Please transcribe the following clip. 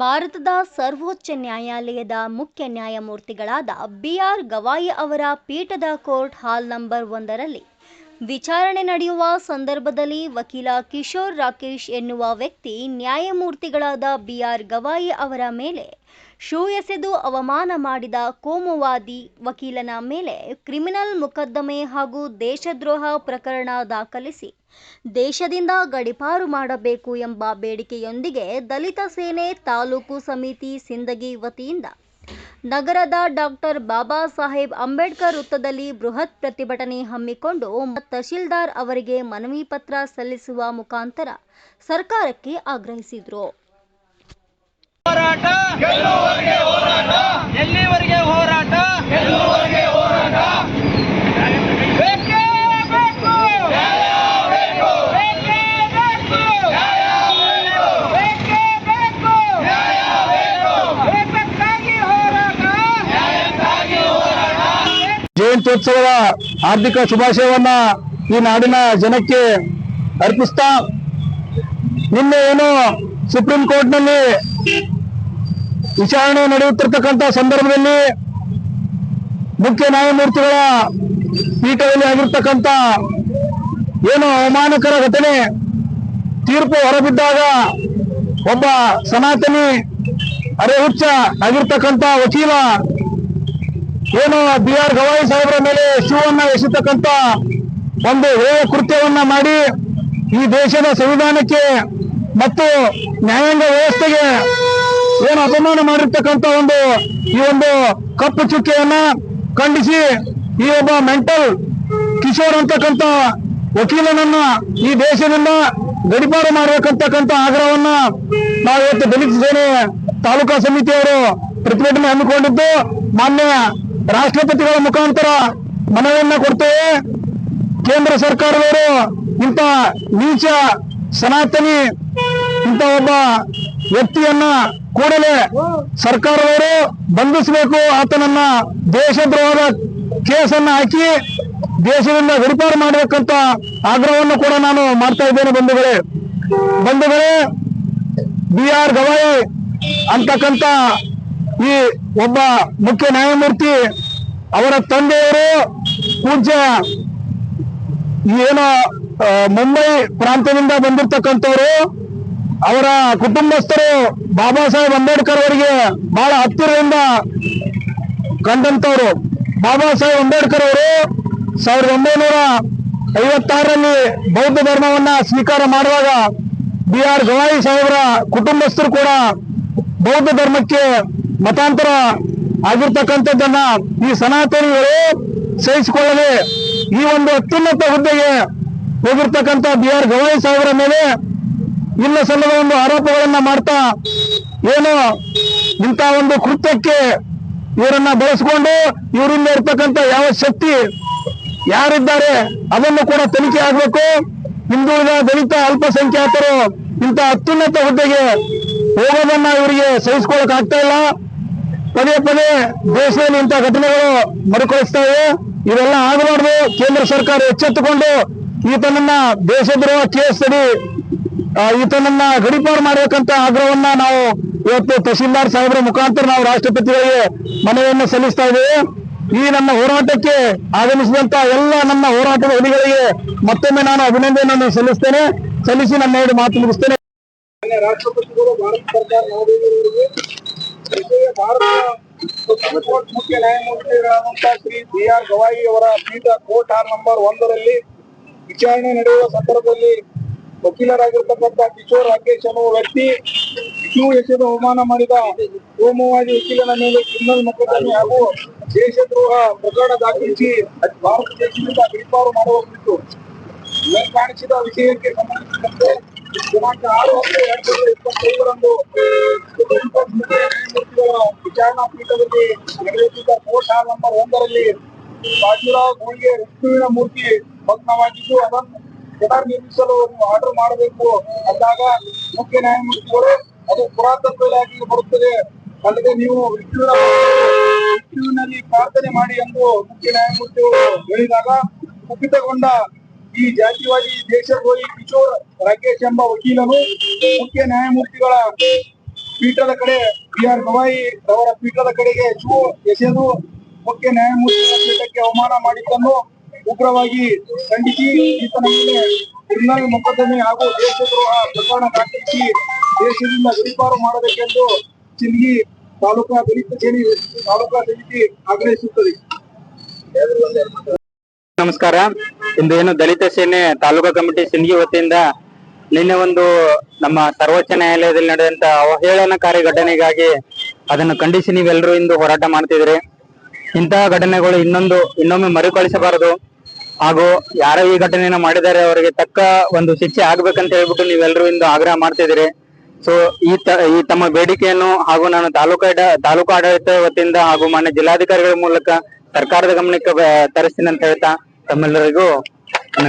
ಭಾರತದ ಸರ್ವೋಚ್ಚ ನ್ಯಾಯಾಲಯದ ಮುಖ್ಯ ನ್ಯಾಯಮೂರ್ತಿಗಳಾದ ಬಿಆರ್ ಗವಾಯಿ ಅವರ ಪೀಠದ ಕೋರ್ಟ್ ಹಾಲ್ ನಂಬರ್ ಒಂದರಲ್ಲಿ ವಿಚಾರಣೆ ನಡೆಯುವ ಸಂದರ್ಭದಲ್ಲಿ ವಕೀಲ ಕಿಶೋರ್ ರಾಕೇಶ್ ಎನ್ನುವ ವ್ಯಕ್ತಿ ನ್ಯಾಯಮೂರ್ತಿಗಳಾದ ಬಿಆರ್ ಗವಾಯಿ ಅವರ ಮೇಲೆ ಶೂ ಎಸೆದು ಅವಮಾನ ಮಾಡಿದ ಕೋಮುವಾದಿ ವಕೀಲನ ಮೇಲೆ ಕ್ರಿಮಿನಲ್ ಮೊಕದ್ದಮೆ ಹಾಗೂ ದೇಶದ್ರೋಹ ಪ್ರಕರಣ ದಾಖಲಿಸಿ ದೇಶದಿಂದ ಗಡಿಪಾರು ಮಾಡಬೇಕು ಎಂಬ ಬೇಡಿಕೆಯೊಂದಿಗೆ ದಲಿತ ಸೇನೆ ತಾಲೂಕು ಸಮಿತಿ ಸಿಂದಗಿ ವತಿಯಿಂದ ನಗರದ ಡಾಕ್ಟರ್ ಬಾಬಾ ಸಾಹೇಬ್ ಅಂಬೇಡ್ಕರ್ ವೃತ್ತದಲ್ಲಿ ಬೃಹತ್ ಪ್ರತಿಭಟನೆ ಹಮ್ಮಿಕೊಂಡು ತಹಶೀಲ್ದಾರ್ ಅವರಿಗೆ ಮನವಿ ಪತ್ರ ಸಲ್ಲಿಸುವ ಮುಖಾಂತರ ಸರ್ಕಾರಕ್ಕೆ ಆಗ್ರಹಿಸಿದರು. ಹೋರಾಟ, ಎಲ್ಲಿವರೆಗೆ ಹೋರಾಟ ಜಯಂತ್ಯೋತ್ಸವದ ಹಾರ್ದಿಕ ಶುಭಾಶಯವನ್ನ ಈ ನಾಡಿನ ಜನಕ್ಕೆ ಅರ್ಪಿಸ್ತಾ ನಿನ್ನೆ ಏನು ಸುಪ್ರೀಂ ಕೋರ್ಟ್ನಲ್ಲಿ ವಿಚಾರಣೆ ನಡೆಯುತ್ತಿರ್ತಕ್ಕಂಥ ಸಂದರ್ಭದಲ್ಲಿ ಮುಖ್ಯ ನ್ಯಾಯಮೂರ್ತಿಗಳ ಪೀಠದಲ್ಲಿ ಆಗಿರ್ತಕ್ಕಂಥ ಏನು ಅವಮಾನಕರ ಘಟನೆ ತೀರ್ಪು ಹೊರಬಿದ್ದಾಗ ಒಬ್ಬ ಸನಾತನಿ ಅರೆಹುಚ್ಚ ಆಗಿರ್ತಕ್ಕಂಥ ವಕೀಲ ಏನು ಬಿ ಆರ್ ಗವಾಯಿ ಸಾಹೇಬರ ಮೇಲೆ ಶಿವನ್ನ ಎಸೆತಕ್ಕಂತ ಒಂದು ಹೇಯ ಕೃತ್ಯವನ್ನ ಮಾಡಿ ಈ ದೇಶದ ಸಂವಿಧಾನಕ್ಕೆ ಮತ್ತು ನ್ಯಾಯಾಂಗ ವ್ಯವಸ್ಥೆಗೆ ಏನು ಅಪಮಾನ ಮಾಡಿರ್ತಕ್ಕಂತ ಒಂದು ಈ ಒಂದು ಕಪ್ಪು ಚುಕ್ಕೆಯನ್ನ ಖಂಡಿಸಿ ಈ ಒಬ್ಬ ಮೆಂಟಲ್ ಕಿಶೋರ್ ಅಂತಕ್ಕಂತ ವಕೀಲನನ್ನ ಈ ದೇಶದಿಂದ ಗಡಿಪಾರು ಮಾಡಬೇಕಂತಕ್ಕಂತ ಆಗ್ರಹವನ್ನ ನಾವು ಇವತ್ತು ದಲಿತ ಸೇನೆ ತಾಲೂಕಾ ಸಮಿತಿಯವರು ಪ್ರತಿಭಟನೆ ಹಮ್ಮಿಕೊಂಡಿದ್ದು ಮಾನ್ಯ ರಾಷ್ಟ್ರಪತಿಗಳ ಮುಖಾಂತರ ಮನವಿಯನ್ನ ಕೊಡ್ತೇವೆ. ಕೇಂದ್ರ ಸರ್ಕಾರದವರು ಇಂಥ ನೀಚ, ಸನಾತನಿ ಇಂಥ ಒಬ್ಬ ವ್ಯಕ್ತಿಯನ್ನ ಕೂಡಲೇ ಸರ್ಕಾರದವರು ಬಂಧಿಸಬೇಕು. ಆತನನ್ನ ದೇಶದ್ರೋಹದ ಕೇಸನ್ನ ಹಾಕಿ ದೇಶದಿಂದ ಗಡಿಪಾರು ಮಾಡಬೇಕಂತ ಆಗ್ರಹವನ್ನು ಕೂಡ ನಾನು ಮಾಡ್ತಾ ಇದ್ದೇನೆ ಬಂಧುಗಳೇ. ಬಂಧುಗಳೇ, ಬಿ ಆರ್ ಗವಾಯಿ ಅಂತಕ್ಕಂಥ ಈ ಒಬ್ಬ ಮುಖ್ಯ ನ್ಯಾಯಮೂರ್ತಿ ಅವರ ತಂದೆಯವರು ಪೂಜ್ಯ ಏನೋ ಮುಂಬೈ ಪ್ರಾಂತ್ಯದಿಂದ ಬಂದಿರ್ತಕ್ಕಂಥವ್ರು, ಅವರ ಕುಟುಂಬಸ್ಥರು ಬಾಬಾ ಸಾಹೇಬ್ ಅಂಬೇಡ್ಕರ್ ಅವರಿಗೆ ಬಹಳ ಹತ್ತಿರದಿಂದ ಕಂಡಂತವ್ರು ಬಾಬಾ ಸಾಹೇಬ್ ಅಂಬೇಡ್ಕರ್ ಅವರು ಸಾವಿರದ ಒಂಬೈನೂರ ಐವತ್ತಾರರಲ್ಲಿ ಬೌದ್ಧ ಧರ್ಮವನ್ನ ಸ್ವೀಕಾರ ಮಾಡುವಾಗ ಬಿ ಆರ್ ಗವಾಯಿ ಸಾಹೇಬರ ಕುಟುಂಬಸ್ಥರು ಕೂಡ ಬೌದ್ಧ ಧರ್ಮಕ್ಕೆ ಮತಾಂತರ ಆಗಿರ್ತಕ್ಕಂಥದ್ದನ್ನ ಈ ಸನಾತನಿಗಳು ಸಹಿಸಿಕೊಳ್ಳದೆ ಈ ಒಂದು ಅತ್ಯುನ್ನತ ಹುದ್ದೆಗೆ ಹೋಗಿರ್ತಕ್ಕಂಥ ಬಿ ಆರ್ ಗವಾಯಿ ಸಾಹೇಬರ ಮೇಲೆ ಇಲ್ಲ ಸಲ್ಲದ ಒಂದು ಆರೋಪಗಳನ್ನ ಮಾಡ್ತಾ ಏನು ಇಂಥ ಒಂದು ಕೃತ್ಯಕ್ಕೆ ಇವರನ್ನ ಬಳಸಿಕೊಂಡು ಇವರಿಂದ ಇರ್ತಕ್ಕಂಥ ಯಾವ ಶಕ್ತಿ ಯಾರಿದ್ದಾರೆ ಅದನ್ನು ಕೂಡ ತನಿಖೆ ಆಗಬೇಕು. ಹಿಂದುಳಿದ ದಲಿತ ಅಲ್ಪಸಂಖ್ಯಾತರು ಇಂಥ ಅತ್ಯುನ್ನತ ಹುದ್ದೆಗೆ ಹೋಗೋದನ್ನ ಇವರಿಗೆ ಸಹಿಸ್ಕೊಳಕ್ ಆಗ್ತಾ ಇಲ್ಲ. ಪದೇ ಪದೇ ದೇಶದಲ್ಲಿ ಇಂತಹ ಘಟನೆಗಳು ಮರುಕಳಿಸ್ತವೆ. ಇವೆಲ್ಲ ಆಗಬಾರ್ದು. ಕೇಂದ್ರ ಸರ್ಕಾರ ಎಚ್ಚೆತ್ತುಕೊಂಡು ಈತನನ್ನ ದೇಶದ್ರೋಹ ಕೇಸ್ ಅಡಿ ಈತನನ್ನ ಗಡಿಪಾರು ಮಾಡಬೇಕಂತ ಆಗ್ರಹವನ್ನ ನಾವು ಇವತ್ತು ತಹಶೀಲ್ದಾರ್ ಸಾಹೇಬರ ಮುಖಾಂತರ ನಾವು ರಾಷ್ಟ್ರಪತಿಗಳಿಗೆ ಮನವಿಯನ್ನು ಸಲ್ಲಿಸ್ತಾ ಇದ್ದೇವೆ. ಈ ನನ್ನ ಹೋರಾಟಕ್ಕೆ ಆಗಮಿಸಿದಂತ ಎಲ್ಲ ನನ್ನ ಹೋರಾಟದ ಹುಲಿಗಳಿಗೆ ಮತ್ತೊಮ್ಮೆ ನಾನು ಅಭಿನಂದನೆಯನ್ನು ಸಲ್ಲಿಸ್ತೇನೆ. ಸಲ್ಲಿಸಿ ನನ್ನ ಎರಡು ಮಾತು ಮುಗಿಸ್ತೇನೆ. ರಾಷ್ಟ್ರಪತಿಗಳು ಭಾರತ ಸರ್ಕಾರ ಮುಖ್ಯ ನ್ಯಾಯಮೂರ್ತಿಗಳಾದಂತಹ ಶ್ರೀ ಬಿ ಆರ್ ಗವಾಯಿ ಅವರ ಪೀಠ ಕೋರ್ಟ್ ಆರ್ ನಂಬರ್ ಒಂದರಲ್ಲಿ ವಿಚಾರಣೆ ನಡೆಯುವ ಸಂದರ್ಭದಲ್ಲಿ ವಕೀಲರಾಗಿರ್ತಕ್ಕಂಥ ಕಿಶೋರ್ ರಾಕೇಶ್ ಅನ್ನುವ ವ್ಯಕ್ತಿ ಕ್ಯೂ ಹೆಸರು ಅವಮಾನ ಮಾಡಿದ ಕೋಮುವಾದಿ ವಕೀಲನ ಮೇಲೆ ಕ್ರಿಮಿನಲ್ ಮೊಕದ್ದಮೆ ಹಾಗೂ ದೇಶದ್ರೋಹ ಪ್ರಕರಣ ದಾಖಲಿಸಿ ಭಾರತ ದೇಶದಿಂದ ಬಿಡಿಪಾರು ಮಾಡುವ ಕುರಿತು ಕಾಣಿಸಿದ ವಿಷಯಕ್ಕೆ ಸಂಬಂಧಿಸಿದಂತೆ ದಿನಾಂಕ ಆರು ಹತ್ತು ಎರಡ್ ಸಾವಿರದ ಇಪ್ಪತ್ತೈದರಂದು ವಿಚಾರಣಾ ಪೀಠದಲ್ಲಿ ನಡೆಯುತ್ತಿದ್ದ ಕೋರ್ಟ್ ಹಾಲ್ ನಂಬರ್ ಒಂದರಲ್ಲಿ ಬಾಜುರಾವ್ ಗೋಳಿಗೆ ವಿಷ್ಣುವಿನ ಮೂರ್ತಿ ಭಗ್ನವಾಗಿದ್ದು ಅದನ್ನು ಪುನರ್ನಿರ್ಮಿಸಲು ನಿರ್ಮಿಸಲು ಆರ್ಡರ್ ಮಾಡಬೇಕು. ಅಂದಾಗ ಮುಖ್ಯ ನ್ಯಾಯಮೂರ್ತಿಗಳು ಅದು ಪುರಾತತ್ವ ಇಲಾಖೆಗೆ ಬರುತ್ತದೆ. ಅಲ್ಲದೆ ನೀವು ವಿಷ್ಣುವಿನ ವಿಷ್ಣುವಿನಲ್ಲಿ ಪ್ರಾರ್ಥನೆ ಮಾಡಿ ಎಂದು ಮುಖ್ಯ ನ್ಯಾಯಮೂರ್ತಿಗಳು ಹೇಳಿದಾಗ ಕುಪಿತಗೊಂಡ ಈ ಜಾತಿವಾದಿ ದೇಶದ್ರೋಹಿ ಕಿಶೋರ್ ರಾಕೇಶ್ ಎಂಬ ವಕೀಲನು ಮುಖ್ಯ ನ್ಯಾಯಮೂರ್ತಿಗಳ ಪೀಠದ ಕಡೆ ಬಿ ಆರ್ ಗವಾಯಿ ಅವರ ಪೀಠದ ಕಡೆಗೆ ಶೂ ಎಸೆದು ಮುಖ್ಯ ನ್ಯಾಯಮೂರ್ತಿಗಳ ಪೀಠಕ್ಕೆ ಅವಮಾನ ಮಾಡಿದ್ದನ್ನು ಉಗ್ರವಾಗಿ ಖಂಡಿಸಿ ಈತನ ಮೇಲೆ ಕ್ರಿಮಿನಲ್ ಮೊಕದ್ದಮೆ ಹಾಗೂ ದೇಶದ್ರೋಹ ಪ್ರಕರಣ ದಾಖಲಿಸಿ ದೇಶದಿಂದ ಗಡಿಪಾರು ಮಾಡಬೇಕೆಂದು ಚಿಲ್ಗಿ ತಾಲೂಕಾ ದಲಿತ ಸೇನೆ ತಾಲೂಕಾ ಸಮಿತಿ ಆಗ್ರಹಿಸುತ್ತದೆ. ನಮಸ್ಕಾರ. ಇಂದು ಏನು ದಲಿತ ಸೇನೆ ತಾಲೂಕಾ ಕಮಿಟಿ ಸಿಂಧಿ ವತಿಯಿಂದ ನಿನ್ನೆ ಒಂದು ನಮ್ಮ ಸರ್ವೋಚ್ಚ ನ್ಯಾಯಾಲಯದಲ್ಲಿ ನಡೆದಂತ ಅವಹೇಳನಕಾರಿ ಘಟನೆಗಾಗಿ ಅದನ್ನು ಖಂಡಿಸಿ ನೀವೆಲ್ಲರೂ ಇಂದು ಹೋರಾಟ ಮಾಡ್ತಿದ್ರಿ ಇಂತಹ ಘಟನೆಗಳು ಇನ್ನೊಂದು, ಇನ್ನೊಮ್ಮೆ ಮರುಕಳಿಸಬಾರದು. ಹಾಗೂ ಯಾರೋ ಈ ಘಟನೆಯನ್ನ ಮಾಡಿದ್ದಾರೆ ಅವರಿಗೆ ತಕ್ಕ ಒಂದು ಶಿಕ್ಷೆ ಆಗ್ಬೇಕಂತ ಹೇಳ್ಬಿಟ್ಟು ನೀವೆಲ್ಲರೂ ಇಂದು ಆಗ್ರಹ ಮಾಡ್ತಿದ್ದೀರಿ. ಸೊ ಈ ಈ ತಮ್ಮ ಬೇಡಿಕೆಯನ್ನು ಹಾಗೂ ನಾನು ತಾಲೂಕು ತಾಲೂಕು ಆಡಳಿತ ವತಿಯಿಂದ ಹಾಗೂ ಮಾನ್ಯ ಜಿಲ್ಲಾಧಿಕಾರಿಗಳ ಮೂಲಕ ಸರ್ಕಾರದ ಗಮನಕ್ಕೆ ತರಿಸ್ತೀನಿ ಅಂತ ಹೇಳ್ತಾ ತಮ್ಮೆಲ್ಲರಿಗೂ ನನ್ನ